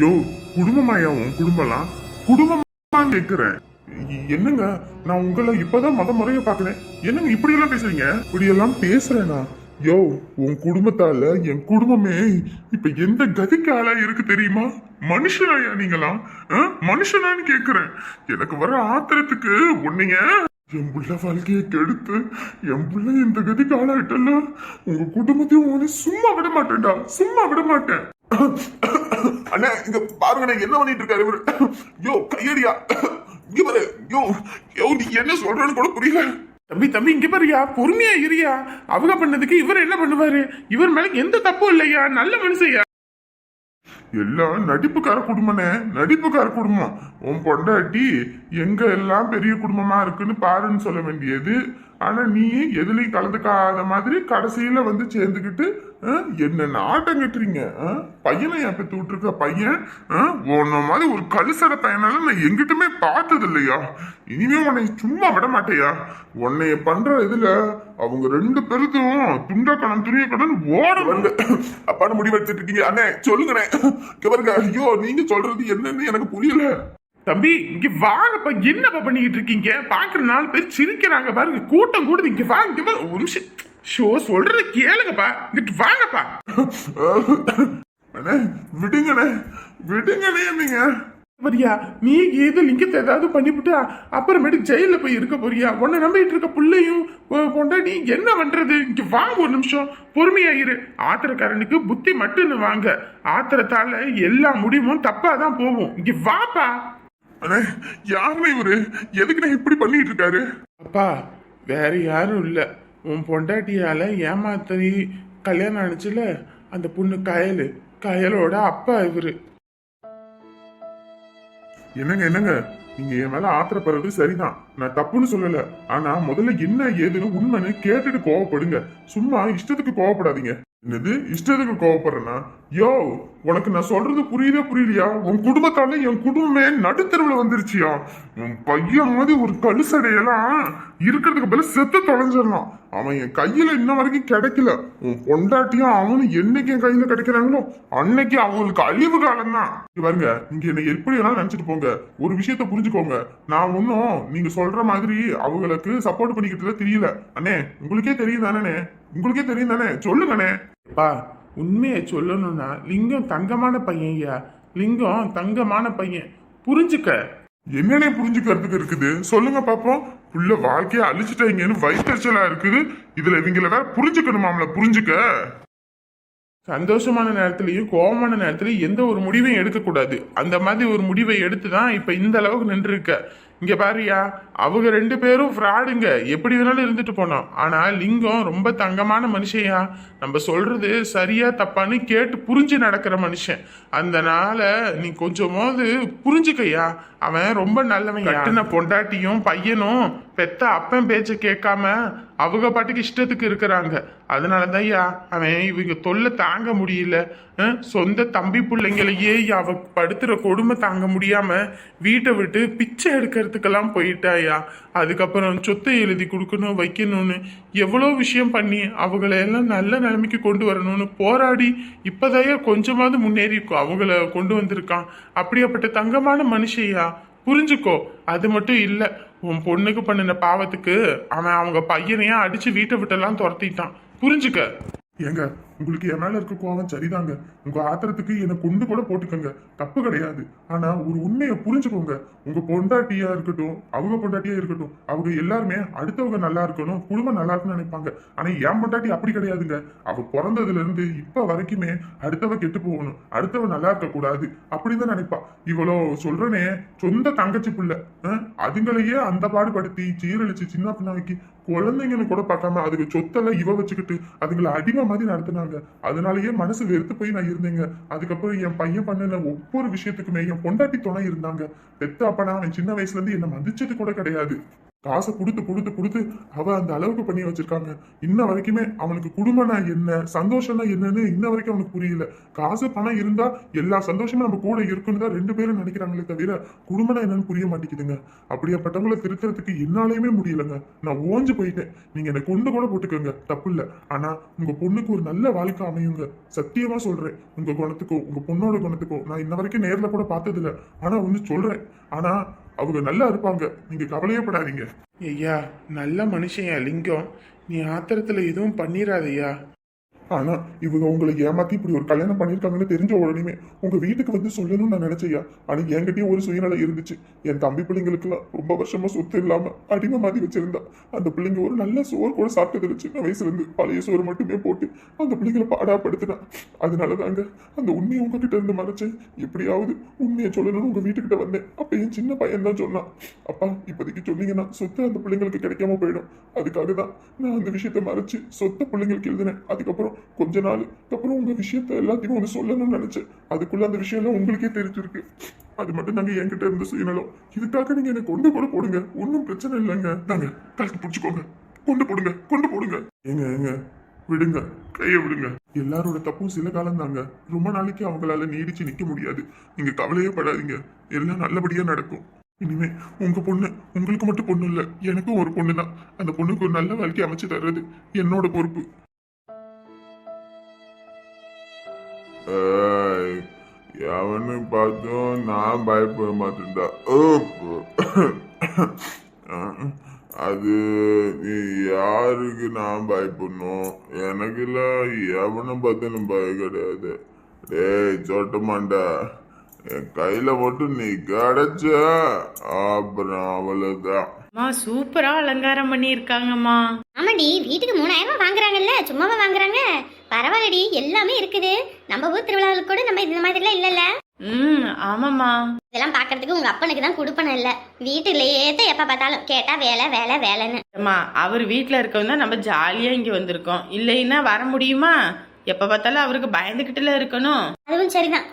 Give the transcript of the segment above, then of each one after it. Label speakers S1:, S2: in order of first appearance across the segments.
S1: யோ குடும்பமாயா உன் குடும்பம்லாம் குடும்பமா கேக்குறேன். என்னங்க நான் உங்களை இப்பதான் மத முறைய பாக்குறேன். என்னங்க இப்படி எல்லாம் பேசுறீங்க? இப்படி எல்லாம் பேசுறேனா? யோ உன் குடும்பத்தால என் குடும்பமே இப்ப எந்த கதிக்கு ஆளா இருக்கு தெரியுமா? மனுஷனாயா நீங்களாம்? மனுஷனான்னு கேக்குறேன். எனக்கு வர ஆத்திரத்துக்கு உன்னைய என் புள்ள வாழ்க்கையை கெடுத்து என் புள்ள இந்த கதிக்கு ஆளாயிட்டல உங்க குடும்பத்தையும் உன்னை சும்மா விட மாட்டேன்டா. சும்மா விட மாட்டேன். அண்ணா இங்க பாருங்க என்ன பண்ணிட்டு இருக்காரு இவரு? யோ கையடியா. இங்க பாரு. யோ யோ நீ என்ன சொல்றன்னு கூட புரியல.
S2: தம்பி தம்பி இங்க பாருயா பொறுமையா இருயா. அவங்க பண்ணதுக்கு இவர் என்ன பண்ணுவாரு? இவர் மேல எந்த தப்பும் இல்லையா? நல்ல மனுஷையா
S1: எல்லாம் நடிப்புக்கார குடும்பனே நடிப்புக்கார குடும்பம். உன் பொண்டாட்டி எங்க எல்லாம் பெரிய குடும்பமா இருக்குன்னு பாருன்னு சொல்ல வேண்டியது. ஆனா நீ எதுலையும் கலந்துக்காத மாதிரி கடைசியில வந்து சேர்ந்துக்கிட்டு என்ன நாட்டம் கட்டுறீங்க? பையனை என் பெத்து விட்டுருக்க பையன்? உன்ன மாதிரி ஒரு கழுசட பையனால நான் எங்கிட்டுமே பார்த்தது இல்லையா இனிமே உன்னை சும்மா விட மாட்டேயா? உன்னைய பண்ற இதுல அவங்க ரெண்டு பேருக்கும் துண்டக்கணம் துணியக்கணம் ஓட வந்து அப்பான்னு முடிவெடுத்துட்டு இருக்கீங்க அண்ணே சொல்லுங்கண்ணே. பாருங்க. ஐயோ நீங்க சொல்றது என்னன்னு எனக்கு புரியல.
S2: தம்பி இங்க வாங்கப்பா. என்னப்பா பண்ணிக்கிட்டு இருக்கீங்க? பாக்குற நாலு பேர் சிரிக்கிறாங்க பாருங்க. கூட்டம் கூடுது. இங்க வாங்க. ஒரு நிமிஷம். ஷோ சொல்றத கேளுங்கப்பா. இங்கிட்டு வாங்கப்பா.
S1: அண்ணே விடுங்கண்ணே. விடுங்கண்ணே நீங்க
S2: வரியா நீ ஏதோ லிங்கத்தை ஏதாவது பண்ணிவிட்டா அப்புறமேட்டு ஜெயில போய் இருக்க போறியா? உன்னை நம்பிட்டு இருக்க புள்ளையும் பொண்டாட்டி என்ன பண்றது? இங்க வாங்க ஒரு நிமிஷம். பொறுமையா இரு. ஆத்திரக்காரனுக்கு புத்தி மட்டும்னு வாங்க. ஆத்திரத்தால எல்லா முடிவும் தப்பா தான் போகும். இங்க வாப்பா.
S1: யாருண்ணே இவரு? எதுக்குண்ணே இப்படி பண்ணிட்டு இருக்காரு?
S2: அப்பா வேற யாரும் இல்ல. உன் பொண்டாட்டியால் ஏமாத்தி கல்யாணம் ஆனிச்சுல? அந்த பொண்ணு கயலு. கயலோட அப்பா இவரு.
S1: என்னங்க என்னங்க? நீங்க என் மேல ஆத்திரப்படுறது சரிதான். நான் தப்புன்னு சொல்லல. ஆனா முதல்ல என்ன ஏதுன்னு உண்மைன்னு கேட்டுட்டு கோவப்படுங்க. சும்மா இஷ்டத்துக்கு கோவப்படாதீங்க. என்னது? இஷ்டத்துக்கு கோவப்படுறேன்னா யோ உனக்கு நான் சொல்றது புரியுதே புரியலையா? உன் குடும்பத்தால என் குடும்பமே நடுத்தருவுல வந்துருச்சியா? உன் பையன் மாதிரி ஒரு கழுசடையெல்லாம் இருக்கிறதுக்கு பதிலா செத்து தொலைஞ்சிடலாம். அவன் என் கையில இன்ன வரைக்கும் கிடைக்கல. உன் பொண்டாட்டியும் அவனும் என்னைக்கு என் கையில கிடைக்கிறாங்களோ அன்னைக்கு அவங்களுக்கு அழிவு காலம் தான் பாருங்க நீங்க என்ன எப்படி வேணாலும் நினைச்சிட்டு போங்க. ஒரு விஷயத்த புரிஞ்சுக்கோங்க. நான் ஒன்னும் நீங்க சொல்ற மாதிரி அவங்களுக்கு சப்போர்ட் பண்ணிக்கிட்டு தெரியல. அண்ணே உங்களுக்கே தெரியும் தானே? உங்களுக்கே தெரியும் தானே? சொல்லுங்கண்ணே.
S2: அப்பா உண்மையை சொல்லணும்னா லிங்கம் தங்கமான பையன் லிங்கம் தங்கமான பையன். புரிஞ்சுக்க.
S1: என்னென்ன புரிஞ்சுக்கிறதுக்கு இருக்குது? சொல்லுங்க பாப்போம். உள்ள வாழ்க்கையை அழிச்சிட்டீங்கன்னு வயிற்றுச்சலா இருக்குது. இதுல இவங்கள வேற புரிஞ்சுக்கணுமாம்ல புரிஞ்சுக்க?
S2: சந்தோஷமான நேரத்திலையும் கோபமான நேரத்திலையும் எந்த ஒரு முடிவையும் எடுக்கக்கூடாது. அந்த மாதிரி ஒரு முடிவை எடுத்து தான் இப்போ இந்த அளவுக்கு நின்று இருக்க இங்க பாரியா அவங்க ரெண்டு பேரும் ஃப்ராடுங்க எப்படி வேணாலும் இருந்துட்டு போனோம் ஆனா லிங்கம் ரொம்ப தங்கமான மனுஷன்யா. நம்ம சொல்றது சரியா தப்பான்னு கேட்டு புரிஞ்சு நடக்கிற மனுஷன். அதனால நீ கொஞ்சமாவது புரிஞ்சுக்கையா. அவன் ரொம்ப நல்லவன் கட்டின பொண்டாட்டியும் பையனும் பெத்த அப்பன் பேச்ச கேட்காம அவங்க பாட்டுக்கு இஷ்டத்துக்கு இருக்கிறாங்க. அதனாலதான் ஐயா அவன் இவங்க தொல்லை தாங்க முடியல. சொந்த தம்பி பிள்ளைங்களையே அவ படுத்துகிற கொடுமை தாங்க முடியாம வீட்டை விட்டு பிச்சை எடுக்கிறதுக்கெல்லாம் போயிட்டாயா அதுக்கப்புறம் சொத்தை எழுதி கொடுக்கணும் வைக்கணும்னு எவ்வளோ விஷயம் பண்ணி அவங்கள எல்லாம் நல்ல நிலைமைக்கு கொண்டு வரணும்னு போராடி இப்போதையா கொஞ்சமாவது முன்னேறி அவங்கள கொண்டு வந்திருக்கான். அப்படியாப்பட்ட தங்கமான மனுஷையா புரிஞ்சுக்கோ அது மட்டும் இல்லை. உன் பொண்ணுக்கு பண்ணின பாவத்துக்கு அவன் அவங்க பையனையே அடிச்சு வீட்டை விட்டெல்லாம் துரத்திட்டான். புரிஞ்சுக்க.
S1: ஏங்க உங்களுக்கு என் மேல இருக்க கோவம் சரிதாங்க. உங்க ஆத்திரத்துக்கு என்னை கொண்டு கூட போட்டுக்கோங்க. தப்பு கிடையாது. ஆனா ஒரு உண்மையை புரிஞ்சுக்கோங்க. உங்க பொண்டாட்டியா இருக்கட்டும் அவங்க பொண்டாட்டியா இருக்கட்டும் அவங்க எல்லாருமே அடுத்தவங்க நல்லா இருக்கணும் குடும்பம் நல்லா இருக்குன்னு நினைப்பாங்க. ஆனா என் பொண்டாட்டி அப்படி கிடையாதுங்க. அவ பிறந்ததுல இருந்து இப்ப வரைக்குமே அடுத்தவ கெட்டு போகணும். அடுத்தவ நல்லா இருக்க கூடாது தான் நினைப்பா. இவ்வளோ சொல்றனே சொந்த தங்கச்சி புள்ள. அதுங்களையே அந்த பாடுபடுத்தி சீரழிச்சு சின்ன பின்னாக்கி குழந்தைங்கன்னு கூட பார்க்காம அதுக்கு சொத்தெல்லாம் இவ வச்சுக்கிட்டு அதுங்களை அடிமை மாதிரி நடத்தினாங்க. அதனாலயே மனசு வெறுத்து போய் நான் இருந்தேங்க. அதுக்கப்புறம் என் பையன் பண்ணின ஒவ்வொரு விஷயத்துக்குமே என் பொண்டாட்டி துணை இருந்தாங்க. பெத்த அப்பனா அவன் சின்ன வயசுல இருந்து என்ன மதிச்சது கூட கிடையாது. காசை கொடுத்து கொடுத்து கொடுத்து அவ அந்த அளவுக்கு பண்ணி வச்சிருக்காங்க. இன்ன வரைக்குமே அவனுக்கு குடும்பம்னா என்ன சந்தோஷம்னா என்னன்னு இன்ன வரைக்கும் அவனுக்கு புரியல. காசு பணம் இருந்தா எல்லா சந்தோஷமும் நம்ம கூட இருக்குன்னு தான் ரெண்டு பேரும் நினைக்கிறாங்களே தவிர குடும்பம்னா என்னன்னு புரிய மாட்டேங்குதுங்க. அப்படியேப்பட்டவங்களை திருத்துறதுக்கு என்னாலையுமே முடியலங்க. நான் ஓஞ்சு போயிட்டேன். நீங்க என்னை கொண்டு கூட போட்டுக்கோங்க. தப்பு இல்லை ஆனா உங்க பொண்ணுக்கு ஒரு நல்ல வாழ்க்கை அமையுங்க. சத்தியமா சொல்றேன். உங்க குணத்துக்கோ உங்க பொண்ணோட குணத்துக்கோ நான் இன்ன வரைக்கும் நேர்ல கூட பார்த்ததில்ல. ஆனா ஒன்று சொல்றேன். ஆனா அவங்க நல்லா இருப்பாங்க. நீங்க கவலையே படாதீங்க
S2: ஐயா நல்ல மனுஷன்யா லிங்கம். நீ ஆத்திரத்துல எதுவும் பண்ணிடாதய்யா
S1: ஆனா இவங்க உங்களை ஏமாத்தி இப்படி ஒரு கல்யாணம் பண்ணியிருக்காங்கன்னு தெரிஞ்ச உடனே உங்க வீட்டுக்கு வந்து சொல்லணும்னு நான் நினைச்சையா ஆனா என்கிட்டயும் ஒரு சுயநலம் இருந்துச்சு. என் தம்பி பிள்ளைங்களுக்குலாம் ரொம்ப வருஷமா சொத்து இல்லாம அடிமை மாதிரி வச்சிருந்தா. அந்த பிள்ளைங்க ஒரு நல்ல சோறு கூட சாப்பிட்டது சின்ன வயசுல இருந்து. பழைய சோறு மட்டுமே போட்டு அந்த பிள்ளைங்களை பாடாப்படுத்தினா. அதனால தாங்க அந்த உண்மையை உங்ககிட்ட இருந்து மறைச்சேன். எப்படியாவது உண்மையை சொல்லணும்னு உங்க வீட்டுக்கிட்ட வந்தேன். அப்ப என் சின்ன பையன் தான் சொன்னான். அப்பா இப்போதைக்கு சொன்னீங்கன்னா சொத்து அந்த பிள்ளைங்களுக்கு கிடைக்காம போயிடும். அதுக்காக தான் நான் அந்த விஷயத்த மறைச்சு சொத்தை பிள்ளைங்களுக்கு எழுதினேன். அதுக்கப்புறம் கொஞ்ச நாள். அப்புறம் உங்க விஷயத்த எல்லாத்தையும் வந்து சொல்லணும்னு நினைச்சேன். அதுக்குள்ள அந்த விஷயம் எல்லாம் உங்களுக்கே தெரிஞ்சிருக்கு. அது மட்டும் தாங்க என்கிட்ட இருந்து செய்யணும் இதுக்காக நீங்க எனக்கு கொண்டு கூட போடுங்க. ஒன்றும் பிரச்சனை இல்லைங்க. தாங்க கழுத்து பிடிச்சிக்கோங்க கொண்டு போடுங்க கொண்டு போடுங்க. ஏங்க ஏங்க விடுங்க. கையை விடுங்க. எல்லாரோட தப்பும் சில காலம் தாங்க ரொம்ப நாளைக்கு அவங்களால நீடிச்சு நிக்க முடியாது. நீங்க கவலையே படாதீங்க. எல்லாம் நல்லபடியா நடக்கும். இனிமே உங்க பொண்ணு உங்களுக்கு மட்டும் பொண்ணு இல்ல. எனக்கும் ஒரு பொண்ணு தான் அந்த பொண்ணுக்கு ஒரு நல்ல வாழ்க்கை அமைச்சு தர்றது என்னோட பொறுப்பு.
S3: எவனு பார்த்தும் நான் பயப்பட மாட்டேன்டா. ஓ, அது நீ யாருக்கு நான் பயப்படணும்? எனக்குலாம் எவனை பார்த்தாலும் பயம் கிடையாது. டேய் சொட்டமாண்டா என் கையில மட்டும் நீ கிடைச்ச அப்புறம் அவ்வளவுதான்.
S4: அம்மா சூப்பரா அலங்காரம் பண்ணியிருக்காங்கம்மா.
S5: ஆமாடி வீட்டுக்கு மூணாயிரம் ரூபாய் வாங்குறாங்கல்ல சும்மாவா வாங்குறாங்க? பரவாயில்லடி எல்லாமே இருக்குது. நம்ம ஊர் திருவிழாவுக்கு கூட நம்ம இந்த மாதிரிலாம் இல்லைல்ல.
S4: ம் ஆமாம்மா.
S5: இதெல்லாம் பார்க்கறதுக்கு உங்க அப்பனுக்கு தான் கொடுப்பன இல்லை. வீட்டுலயே தான் எப்ப பார்த்தாலும் கேட்டா வேலை வேலை வேலைன்னு.
S4: அம்மா அவர் வீட்டில் இருக்கவங்க தான் நம்ம ஜாலியாக இங்கே வந்திருக்கோம். இல்லைன்னா வர முடியுமா? எப்போ பார்த்தாலும் அவருக்கு பயந்துக்கிட்டுல இருக்கணும்.
S5: அதுவும் சரிதான்.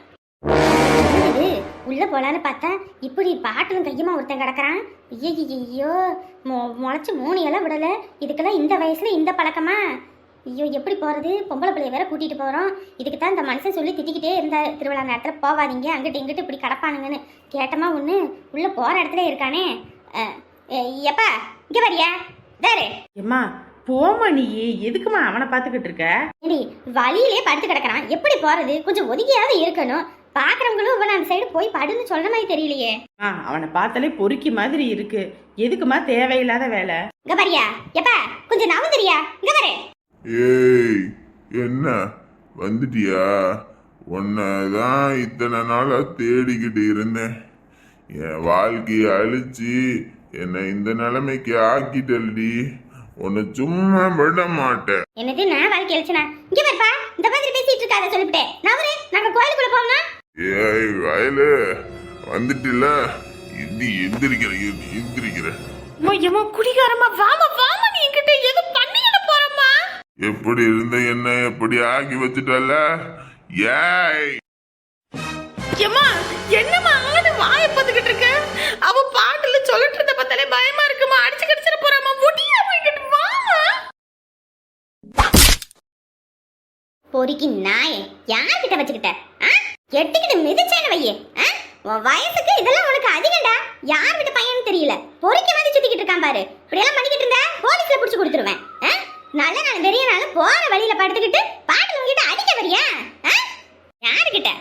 S5: என்னது? உள்ள போலான்னு பார்த்தா இப்படி பாட்டிலும் கையுமா ஒருத்தன் கிடக்குறான்? ஐயோ முளைச்சு மூணு இலை விடல. இதுக்கெல்லாம் இந்த வயசுல இந்த பழக்கமா? ஐயோ எப்படி போறது? பொம்பளை பிள்ளைய வேற கூட்டிட்டு போறோம். இதுக்கு தான் இந்த மனுஷன் சொல்லி திட்டிக்கிட்டே இருந்தார். திருவிழா நேரத்தில் போவாதீங்க அங்கிட்டு இங்கிட்டு இப்படி கிடப்பானுங்கன்னு. கேட்டமா ஒன்று உள்ள போற இடத்துல இருக்கானே. எப்பா இங்க வரியா வேறு
S4: ஏம்மா போம்மா நீயே எதுக்குமா அவனை பார்த்துக்கிட்டு இருக்க?
S5: ஏடி வழியிலே படுத்து கிடக்குறான். எப்படி போறது? கொஞ்சம் ஒதுக்கியாவது இருக்கணும். பாக்குறவங்களும் இவன் அந்த சைடு போய் படுன்னு சொல்ற மாதிரி தெரியலையே.
S4: ஆ அவனை பார்த்தாலே பொறுக்கி மாதிரி இருக்கு. எதுக்குமா தேவையில்லாத வேலை?
S5: இங்க பாரியா. எப்பா கொஞ்சம் நவுந்துறியா இங்க பாரு.
S3: ஏய் என்ன? வந்துட்டியா? உன்னதான் இத்தனை நாளா தேடிக்கிட்டு இருந்தேன். என் வாழ்க்கையை அழிச்சு என்னை இந்த நிலைமைக்கு ஆக்கிட்டல்டி. உன்னை சும்மா விட மாட்டேன்.
S5: என்னது நான் வாழ்க்கை எழுச்சுனா இங்க பாருப்பா இந்த மாதிரி பேசிட்டு இருக்காத சொல்லிவிட்டேன் நவரு நாங்க கோயிலுக்குள்ள போகணும்
S3: ஏய் வயலு வந்துட்டில இது எந்திரிக்கிற எந்தி- எந்திரிக்கிற.
S4: அம்மா ஏம்மா குடிகாரம்மா வாமா வாமா நீ என்கிட்ட எது பண்ணிக்கிட போறம்மா
S3: எப்படி இருந்த என்ன எப்படி ஆக்கி வச்சுட்டல ஏய்!
S4: ஏம்மா என்னம்மா ஆடு வாயை பார்த்துக்கிட்டு இருக்க? அவ பாட்டுல சொல்லிட்டு இருந்த பார்த்தாலே பயமா இருக்குமா? அடிச்சு கடிச்சிட போறாமா? முடியா போய்கிட்டு வாமா
S5: பொறுக்கி நாயே யார்கிட்ட வச்சுக்கிட்ட? எட்டுக்கிட்டு மிதிச்சேன்னு வையே? உன் வயசுக்கு இதெல்லாம் உனக்கு அதிகம்டா. யார் வீட்டு பையன் தெரியல. பொறுக்கி வந்து சுத்திக்கிட்டு இருக்கான் பாரு. இப்படியெல்லாம் பண்ணிக்கிட்டு இருந்தா போலீஸ்ல புடிச்சு கொடுத்துருவேன்? நல்ல நாள் பெரிய நாள் போற வழியில படுத்துக்கிட்டு பாட்டு உங்ககிட்ட அடிக்க வரியா? ஆ? யாருகிட்ட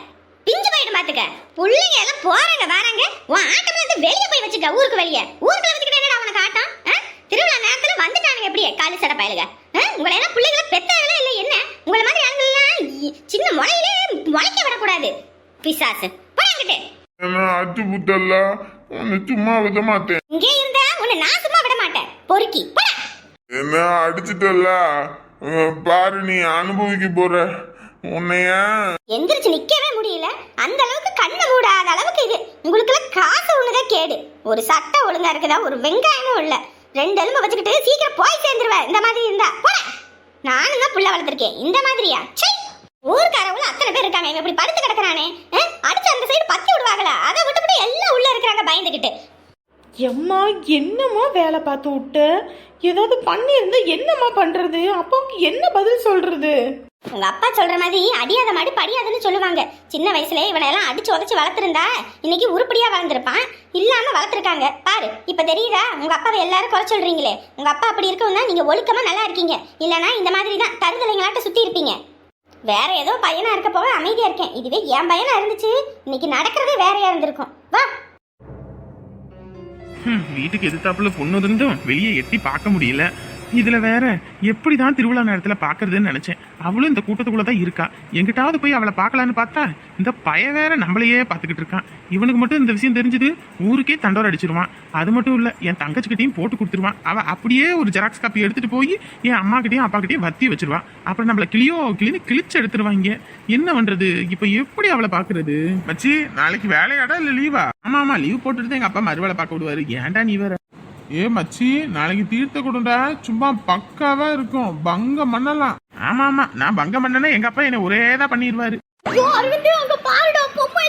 S5: பிஞ்சு போயிட்டு பாத்துக்க. புள்ளைங்க எல்லாம் போறாங்க வராங்க. உன் ஆட்டம் வந்து வெளிய போய் வச்சுக்க ஊருக்கு வெளிய. ஊருக்குள்ள வச்சுக்கிட்டு என்னடா உனக்கு ஆட்டம்? திருவிழா நேரத்துல வந்துட்டானுங்க எப்படியே? காலி சட பயலுக. உங்களை எல்லாம் பிள்ளைகளை பெத்தாங்களா இல்ல என்ன? உங்களை மாதிரி ஆளுங்கள்லாம் இ- சின்ன முளையிலே முளைக்க விடக்கூடாது. பிசாசு. போறாங்கிட்டு
S3: என்ன அச்சு புத்தல்ல சும்மா விட மாட்டேன்
S5: இங்கே இருந்தா உன்னை நான் சும்மா விட மாட்டேன் பொறுக்கி போடா
S3: என்ன அடிச்சிட்டல்ல? அஹ் பாரு நீ அனுபவிக்க போற. உன்னைய
S5: எந்திரிச்சு நிக்கவே முடியல. அந்த அளவுக்கு கண்ணு மூடாத அளவுக்கு இது. உங்களுக்கு எல்லாம் காசு ஒண்ணுதான் கேடு. ஒரு சட்டை ஒழுங்கா இருக்குதா? ஒரு வெங்காயமும் இல்ல. ரெண்டு எலும்பு வச்சுக்கிட்டு சீக்கிரம் போய் சேர்ந்துருவேன். இந்த மாதிரி இருந்தா. போடா. நானும் தான் புள்ள வளர்த்துருக்கேன். இந்த மாதிரியா? சை ஊர்க்காரவங்க அத்தனை பேர் இருக்காங்க. இவன் இப்படி படுத்து கிடக்குறானே. அடிச்சு அந்த சைடு பத்தி விடுவாங்களா? அதை விட்டுவிட்டு எல்லாம் உள்ள இருக்கிறாங்க பயந்துகிட்டு.
S4: எம்மா என்னம்மா வேலை பார்த்து விட்ட? ஏதாவது பண்ணியிருந்தா என்னம்மா பண்றது? அப்பாவுக்கு என்ன பதில் சொல்றது?
S5: உங்க அப்பா சொல்ற மாதிரி அடியாத மாடி படியாதுன்னு சொல்லுவாங்க. சின்ன வயசுல இவனை எல்லாம் அடிச்சு உதச்சு வளர்த்துருந்தா இன்னைக்கு உருப்படியா வளர்ந்துருப்பான். இல்லாம வளர்த்துருக்காங்க. பாரு இப்ப தெரியுதா? உங்க அப்பாவை எல்லாரும் குறை சொல்றீங்களே. உங்க அப்பா அப்படி இருக்கவும் தான் நீங்க ஒழுக்கமா நல்லா இருக்கீங்க. இல்லனா இந்த மாதிரி தான் தருதலைங்களாட்ட சுத்தி இருப்பீங்க. வேற ஏதோ பையனா இருக்க போக அமைதியா இருக்கேன். இதுவே என் பையனா இருந்துச்சு. இன்னைக்கு நடக்கிறதே வேறையா இருந்திருக்கும். வா.
S2: வீட்டுக்கு எதிர்த்தாப்புல பொண்ணு இருந்தும் வெளியே எட்டி பார்க்க முடியல. இதுல வேற எப்படிதான் திருவிழா நேரத்துல பாக்குறதுன்னு நினைச்சேன். அவளும் இந்த கூட்டத்துக்குள்ள தான் இருக்கா. எங்கிட்டாவது போய் அவளை பார்க்கலான்னு பார்த்தா இந்த பய வேற நம்மளையே பார்த்துக்கிட்டு இருக்கான். இவனுக்கு மட்டும் இந்த விஷயம் தெரிஞ்சது ஊருக்கே தண்டோர் அடிச்சிருவான். அது மட்டும் இல்ல என் தங்கச்சிக்கிட்டையும் போட்டு கொடுத்துருவான். அவ அப்படியே ஒரு ஜெராக்ஸ் காப்பி எடுத்துட்டு போய் என் அம்மா கிட்டயும் அப்பா கிட்டயும் வத்தி வச்சிருவான் அப்புறம் நம்மள கிளியோ கிளின்னு கிழிச்சு எடுத்துருவாங்க என்ன பண்றது? இப்ப எப்படி அவளை பாக்குறது மச்சி நாளைக்கு வேலையாடா இல்ல லீவா ஆமா ஆமா லீவ் போட்டுட்டு தான் எங்க அப்பா மறுவேளை பார்க்க விடுவாரு. ஏன்டா நீ வேற? ஏ மச்சி நாளைக்கு தீர்த்த கொடுண்டா. சும்மா பக்காவா இருக்கும். பங்கம் பண்ணலாம் ஆமா ஆமா. நான் பங்க பண்ணனா எங்க அப்பா என்ன ஒரே தான் பண்ணிடுவாரு
S5: ஐயோ அரவிந்த் அங்க பாருடா. பொம்மை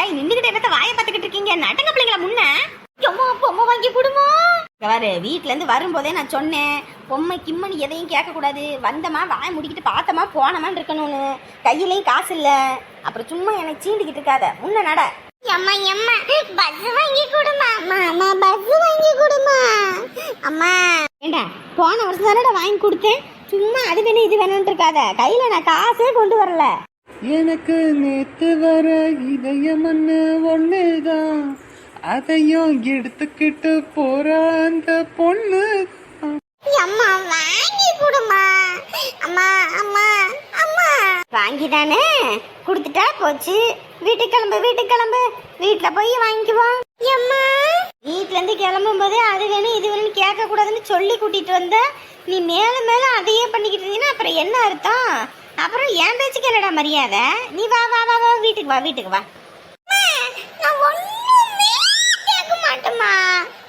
S5: ஏய் நின்னுகிட்டு என்னத்த வாயை பார்த்துக்கிட்டு இருக்கீங்க? நடங்க பிள்ளைங்களா முன்ன. அம்மா பொம்மை வாங்கி கொடுமா. இங்க வீட்ல இருந்து வரும்போதே நான் சொன்னேன் பொம்மை கிம்மனு எதையும் கேட்கக்கூடாது. வந்தமா வாயை முடிக்கிட்டு பார்த்தமா போனமான்னு இருக்கணும்னு. கையிலையும் காசு இல்லை. அப்புறம் சும்மா எனக்கு சீண்டிக்கிட்டு இருக்காத. முன்ன நட. அம்மா அம்மா பஸ் வாங்கி கொடுமா. அம்மா பஸ் வாங்கி கொடுமா. அம்மா ஏண்டா போன வருஷம் தானடா வாங்கி கொடுத்தேன். சும்மா அது வேணும் இது வேணும்னு இருக்காத. கையில நான் காசே கொண்டு வரல.
S6: எனக்கு நேத்து வர இதயமன்னு ஒண்ணுதான். அதையும் எடுத்துக்கிட்டு போற அந்த பொண்ணு
S5: அம்மா வாங்கி கொடுமா. அம்மா அம்மா அம்மா வாங்கி தானே கொடுத்துட்டா போச்சு. வீட்டுக்கு கிளம்பு வீட்டுக்கு கிளம்பு. வீட்டுல போய் வாங்கிக்குவோம். அம்மா வீட்ல இருந்து கிளம்பும் போதே அது வேணும் இது வேணும்னு கேட்க கூடாதுன்னு சொல்லி கூட்டிட்டு வந்த நீ மேல மேல அதையே பண்ணிக்கிட்டு இருந்தீங்கன்னா அப்புறம் என்ன அர்த்தம்? அப்புறம் என் பேச்சுக்கு என்னடா மரியாதை? நீ வா வா வா வா வீட்டுக்கு வா வீட்டுக்கு வா. நான் ஒண்ணுமே கேட்க மாட்டேம்மா.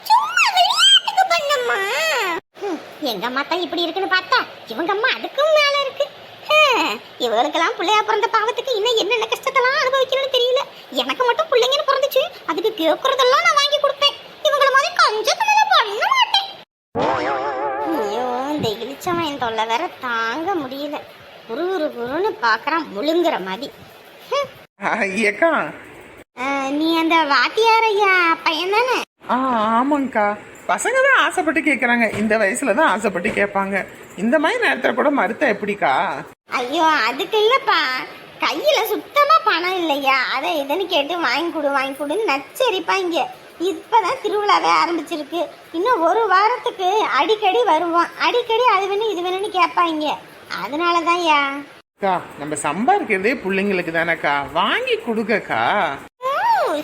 S5: சும்மா விளையாட்டுக்கு பண்ணம்மா. ஹம், எங்க அம்மா தான் இப்படி இருக்குன்னு பார்த்தா இவங்க அம்மா அதுக்கும் மேல இருக்கு. இவங்களுக்கெல்லாம் பிள்ளையா பிறந்த பாவத்துக்கு இன்னும் என்னென்ன கஷ்டத்தெல்லாம் அனுபவிக்கணும்னு தெரியல. எனக்கு மட்டும் பிள்ளைங்கன்னு பிறந்துச்சு. அதுக்கு கேட்கறதெல்லாம் நான் வாங்கி கொடுப்பேன் இவங்கள மாதிரி கொஞ்சம் பண்ண மாட்டேன். ஐயோ இந்த இழிச்சவன் தொல்லை வேற தாங்க முடியல. குரு குரு குருன்னு பார்க்கறான் முழுங்குற மாதிரி
S6: ஏக்கா.
S5: நீ அந்த வாத்தியார் ஐயா பையன் தானே?
S6: ஆ ஆமாங்கக்கா. பசங்க தான் ஆசைப்பட்டு கேட்குறாங்க இந்த வயசுல தான் ஆசைப்பட்டு கேட்பாங்க. இந்த மாதிரி நேரத்தில் கூட மறுத்தா எப்படிக்கா?
S5: ஐயோ அதுக்கு இல்லப்பா. கையில சுத்தமா பணம் இல்லையா? அதை இதுன்னு கேட்டு வாங்கி கொடு வாங்கி கொடுன்னு நச்சரிப்பாங்க இப்பதான் திருவிழாவே ஆரம்பிச்சிருக்கு. இன்னும் ஒரு வாரத்துக்கு அடிக்கடி வருவோம் அடிக்கடி அது வேணும் இது வேணும்னு கேட்பாங்க அதனாலதான் யா.
S6: அக்கா நம்ம சம்பாதிக்கிறதே பிள்ளைங்களுக்கு தானேக்கா? வாங்கி கொடுக்கக்கா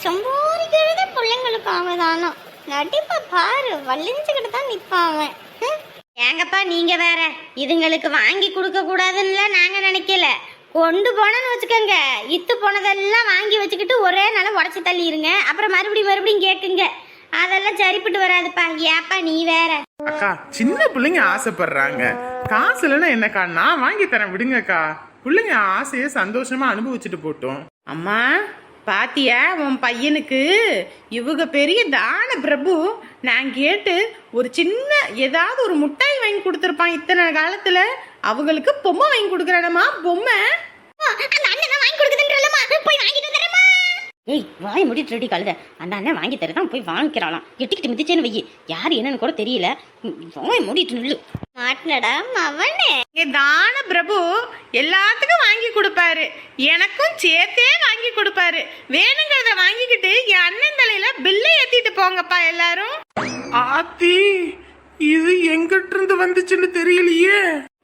S5: சம்பாதிக்கிறதே பிள்ளைங்களுக்காக தானோ நடிப்பை பாரு வலிஞ்சுக்கிட்டு தான் நிப்பான் அவன். ஏங்கப்பா நீங்க வேற. இதுங்களுக்கு வாங்கி கொடுக்க கூடாதுன்னு நாங்க நினைக்கல. கொண்டு போனோன்னு வச்சுக்கோங்க. இத்து போனதெல்லாம் வாங்கி வச்சுக்கிட்டு ஒரே நாள உடச்சி தள்ளிடுங்க அப்புறம் மறுபடியும் மறுபடியும் கேட்குங்க அதெல்லாம் சரிப்பட்டு வராதுப்பா. ஏப்பா நீ வேற.
S6: அக்கா சின்ன பிள்ளைங்க ஆசைப்படுறாங்க. காசு இல்லைன்னா என்னக்கா? நான் வாங்கி தரேன் விடுங்கக்கா. பிள்ளைங்க ஆசையை சந்தோஷமா அனுபவிச்சுட்டு போட்டோம்.
S4: அம்மா பாத்தியா உன் பையனுக்கு? இவங்க பெரிய தான பிரபு. நான் கேட்டு ஒரு சின்ன ஏதாவது ஒரு முட்டாய் வாங்கி கொடுத்துருப்பான் இத்தனை காலத்துல. அவங்களுக்கு பொம்மை வாங்கி கொடுக்குறானம்மா பொம்மை.
S5: அந்த அண்ணன் வாங்கி கொடுக்குதுன்றலமா போய் வாங்கிட்டு வந்துடுறேம்மா.
S7: ஏய் வாய் முடிட்டு ரெடி கழுத. அந்த அண்ணன் வாங்கி தரதான் போய் வாங்கிக்கிறாளாம். எட்டிக்கிட்டு மிதிச்சேன்னு வையி. யார் என்னன்னு கூட தெரியல. வாய் மூடிட்டு நில்லு.
S5: மாட்டினடா மவனே.
S4: இங்க தான பிரபு எல்லாத்துக்கும் வாங்கி கொடுப்பாரு. எனக்கும் சேர்த்தே வாங்கி கொடுப்பாரு. வேணுங்கிறத வாங்கிக்கிட்டு என் அண்ணன் தலையில பில்லை ஏத்திட்டு போங்கப்பா எல்லாரும்.
S6: ஆத்தி இது எங்கிட்ட இருந்து வந்துச்சுன்னு தெரியலையே.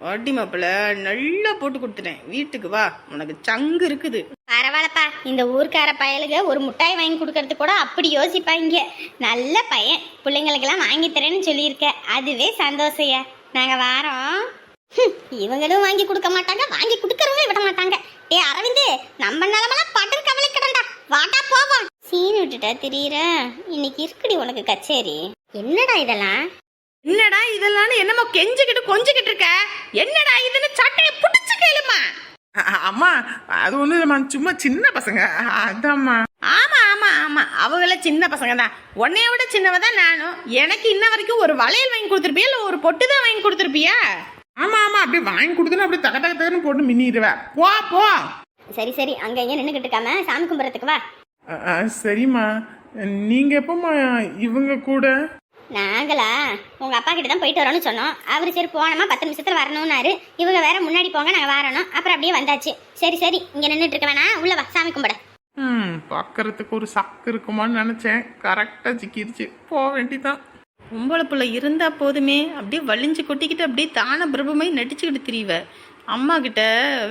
S4: வாட்டி மாப்பிள்ள நல்லா போட்டு கொடுத்துட்டேன். வீட்டுக்கு வா உனக்கு சங்கு இருக்குது.
S5: பரவாயில்லப்பா இந்த ஊர்க்கார பயலுக ஒரு முட்டாய் வாங்கி கொடுக்கறதுக்கு கூட அப்படி யோசிப்பாங்க. நல்ல பையன் பிள்ளைங்களுக்கெல்லாம் வாங்கி தரேன்னு சொல்லியிருக்க. அதுவே சந்தோஷையா நாங்க வாரோம். இவங்களும் வாங்கி கொடுக்க மாட்டாங்க வாங்கி கொடுக்கறவங்க விட மாட்டாங்க. ஏ அரவிந்து நம்ம நிலமெல்லாம் பட்டு கவலை கிடண்டா வாட்டா போவோம். சீன் விட்டுட்டா திரியற இன்னைக்கு இருக்குடி உனக்கு கச்சேரி. என்னடா இதெல்லாம்?
S4: என்னடா இதெல்லாம் என்னமோ கெஞ்சிக்கிட்டு கொஞ்சிக்கிட்டு இருக்க? என்னடா இதுன்னு சட்டையை புடிச்சு கேளுமா?
S6: அம்மா அது ஒண்ணும் இல்லம்மா சும்மா சின்ன பசங்க. அதாம்மா.
S4: ஆமா ஆமா ஆமா. அவங்கள சின்ன பசங்க தான் உன்னைய விட சின்னவ தான் நானும். எனக்கு இன்ன வரைக்கும் ஒரு வளையல் வாங்கி கொடுத்துருப்பியா? இல்லை ஒரு பொட்டு தான் வாங்கி கொடுத்துருப்பியா?
S2: ஆமா ஆமா. அப்படியே வாங்கி கொடுத்துன்னு அப்படியே தக தக தகன்னு போட்டு மின்னிடுவேன். போ போ.
S8: சரி சரி. அங்க இங்க நின்னுகிட்டு இருக்காம சாமி கும்பிட்றதுக்கு வா.
S2: சரிம்மா. நீங்க எப்பமா இவங்க கூட?
S8: நாங்களா? உங்க அப்பா கிட்ட தான் போயிட்டு வரோம்னு சொன்னோம். அவர் சரி போனோமா பத்து நிமிஷத்துல வரணும்னாரு. இவங்க வேற முன்னாடி போங்க நாங்க வரணும். அப்புறம் அப்படியே வந்தாச்சு. சரி சரி இங்க நின்னுட்டு இருக்க வேணாம். உள்ள வா சாமி கும்பிட.
S2: ம் பார்க்கறதுக்கு ஒரு சக்கு இருக்குமான்னு நினைச்சேன். கரெக்டா சிக்கிருச்சு. போக வேண்டிதான்.
S4: பொம்பளை புள்ள இருந்தா போதுமே. அப்படியே வலிஞ்சு கொட்டிக்கிட்டு அப்படியே தான பிரபுமை நடிச்சுக்கிட்டு திரிவ. அம்மா கிட்ட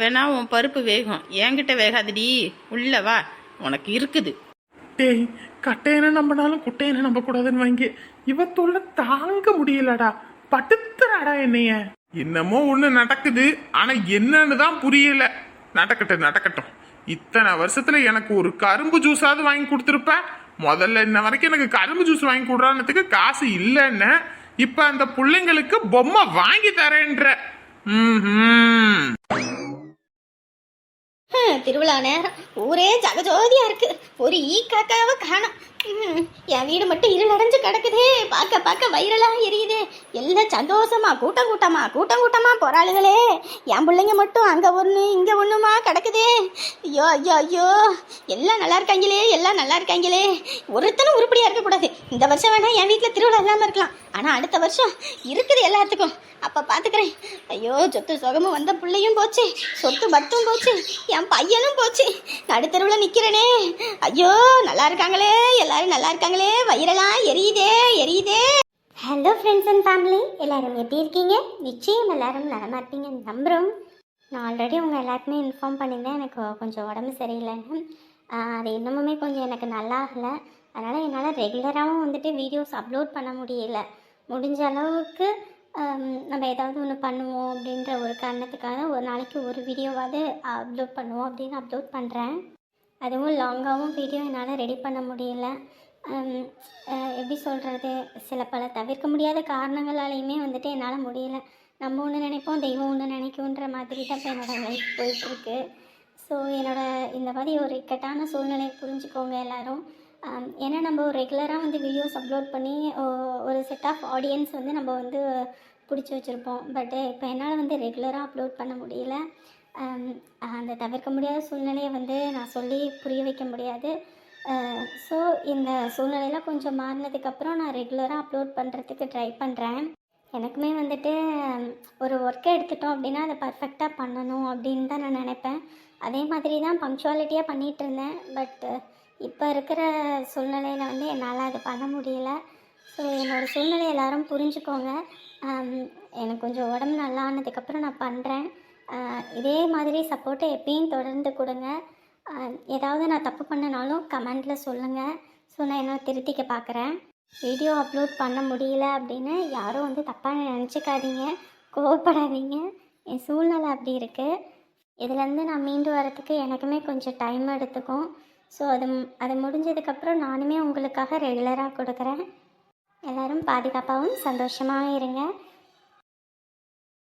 S4: வேணா உன் பருப்பு வேகும். என்கிட்ட வேகாதடி. உள்ள வா. உனக்கு இருக்குது.
S2: டேய் கட்டையனை நம்பினாலும் குட்டையனை நம்ப கூடாதுன்னு வாங்கி இவ தாங்க முடியலடா. பட்டுத்துறாடா என்னைய. என்னமோ ஒண்ணு நடக்குது ஆனா என்னன்னு தான் புரியல. நடக்கட்டும் நடக்கட்டும். இத்தனை வருஷத்துல எனக்கு ஒரு கரும்பு ஜூஸாவது வாங்கி கொடுத்துருப்ப. முதல்ல இன்ன வரைக்கும் எனக்கு கரும்பு ஜூஸ் வாங்கி கொடுறானதுக்கு காசு இல்லைன்னு இப்ப அந்த பிள்ளைங்களுக்கு பொம்மை வாங்கி தரேன்ற. ம்
S8: ஹம், திருவிழா நேரம். ஊரே ஜகஜோதியா இருக்கு. ஒரு ஈ காக்காவை காணும். என் வீடு மட்டும் இருளடைஞ்சு கிடக்குதே. பார்க்க பார்க்க வைரலாக எரியுதே. எல்லாம் சந்தோஷமா கூட்டம் கூட்டமா கூட்டம் கூட்டமா போறாளுகளே. என் பிள்ளைங்க மட்டும் அங்கே ஒன்று இங்கே ஒன்றுமா கிடக்குதே. ஐயோ ஐயோ ஐயோ. எல்லாம் நல்லா இருக்காங்களே எல்லாம் நல்லா இருக்காங்களே. ஒருத்தனும் உருப்படியாக இருக்கக்கூடாது. இந்த வருஷம் வேணா என் வீட்டில் திருவிழா இல்லாமல் இருக்கலாம். ஆனால் அடுத்த வருஷம் இருக்குது எல்லாத்துக்கும். அப்போ பார்த்துக்கிறேன் ஐயோ சொத்து சுகமும் வந்த பிள்ளையும் போச்சு. சொத்து பத்தும் போச்சு. என் பையனும் போச்சு. நடுத்தருவில் நிற்கிறேனே ஐயோ நல்லா இருக்காங்களே எல்லாம் எல்லாரும் நல்லா இருக்காங்களே? வயிறெல்லாம் எரியுதே எரியுதே. ஹலோ ஃப்ரெண்ட்ஸ் அண்ட் ஃபேமிலி எல்லாரும் எப்படி இருக்கீங்க? நிச்சயம் எல்லாரும் நலமா இருப்பீங்க. நம்புகிறோம் நான் ஆல்ரெடி உங்கள் எல்லாருக்குமே இன்ஃபார்ம் பண்ணியிருந்தேன். எனக்கு கொஞ்சம் உடம்பு சரியில்லைன்னு அது இன்னமுமே கொஞ்சம் எனக்கு நல்லா ஆகலை அதனால் என்னால் ரெகுலராகவும் வந்துட்டு வீடியோஸ் அப்லோட் பண்ண முடியல. முடிஞ்ச அளவுக்கு நம்ம ஏதாவது ஒன்று பண்ணுவோம் அப்படின்ற ஒரு காரணத்துக்காக ஒரு நாளைக்கு ஒரு வீடியோவாவது அப்லோட் பண்ணுவோம் அப்படின்னு அப்லோட் பண்ணுறேன் அதுவும் லாங்காகவும் வீடியோ என்னால் ரெடி பண்ண முடியல. எப்படி சொல்கிறது சில பல தவிர்க்க முடியாத காரணங்களாலையுமே வந்துட்டு என்னால் முடியல. நம்ம ஒன்று நினைப்போம் தெய்வம் ஒன்று நினைக்கும்ன்ற மாதிரி தான் இப்போ என்னோடய லைஃப் போயிட்டுருக்கு. ஸோ என்னோட இந்த மாதிரி ஒரு இக்கட்டான சூழ்நிலையை புரிஞ்சுக்கோங்க எல்லோரும். ஏன்னா நம்ம ரெகுலராக வந்து வீடியோஸ் அப்லோட் பண்ணி ஒரு செட் ஆஃப் ஆடியன்ஸ் வந்து நம்ம வந்து பிடிச்சி வச்சுருப்போம். பட்டு இப்போ என்னால் வந்து ரெகுலராக அப்லோட் பண்ண முடியல. அந்த தவிர்க்க முடியாத சூழ்நிலையை வந்து நான் சொல்லி புரிய வைக்க முடியாது. ஸோ இந்த சூழ்நிலையெல்லாம் கொஞ்சம் மாறினதுக்கப்புறம் நான் ரெகுலராக அப்லோட் பண்ணுறதுக்கு ட்ரை பண்ணுறேன் எனக்குமே வந்துட்டு ஒரு ஒர்க்கை எடுத்துட்டோம் அப்படின்னா அதை பர்ஃபெக்டாக பண்ணணும் அப்படின்னு தான் நான் நினைப்பேன். அதே மாதிரி தான் பங்க்சுவாலிட்டியாக பண்ணிகிட்டு இருந்தேன். பட் இப்போ இருக்கிற சூழ்நிலையில் வந்து என்னால் அது பண்ண முடியல. ஸோ என்னோடய சூழ்நிலை எல்லாரும் புரிஞ்சுக்கோங்க. எனக்கு கொஞ்சம் உடம்பு நல்லா ஆனதுக்கப்புறம் நான் பண்ணுறேன் இதே மாதிரி சப்போர்ட்டை எப்பயும் தொடர்ந்து கொடுங்க. ஏதாவது நான் தப்பு பண்ணனாலும் கமெண்டில் சொல்லுங்கள் ஸோ நான் என்ன திருத்திக்க பார்க்குறேன் வீடியோ அப்லோட் பண்ண முடியல அப்படின்னு யாரும் வந்து தப்பாக நினச்சிக்காதீங்க. கோவப்படாதீங்க. என் சூழ்நிலை அப்படி இருக்குது இதுலேருந்து நான் மீண்டு வரத்துக்கு எனக்குமே கொஞ்சம் டைம் எடுத்துக்கும். ஸோ அது அது முடிஞ்சதுக்கப்புறம் நானுமே உங்களுக்காக ரெகுலராக கொடுக்குறேன். எல்லாரும் பாதுகாப்பாகவும் சந்தோஷமாகவும் இருங்க.